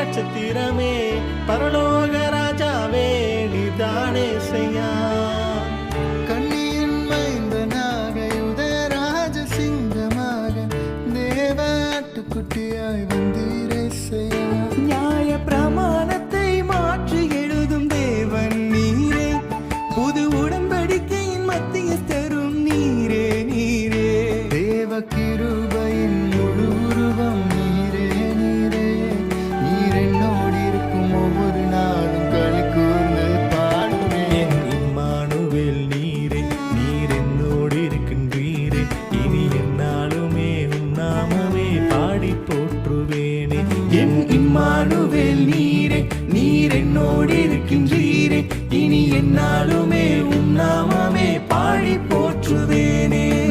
நட்சத்திரமே பரலோக ராஜாவே நீதானே செய்யா. கண்ணியின் மைந்தனாக யுதராஜ சிங்கமாக தேவாட்டுக்குட்டியாய் வந்தீரேசையா நியாய பிரமாணத்தை மாற்றி எழுதும் தேவன் நீரே. புது உடன்படிக்கையின் நீரே நீர் என்னோடு இருக்கின்றீரே. இனி என்னாலுமே உம் நாமமே பாடி போற்றுவேனே.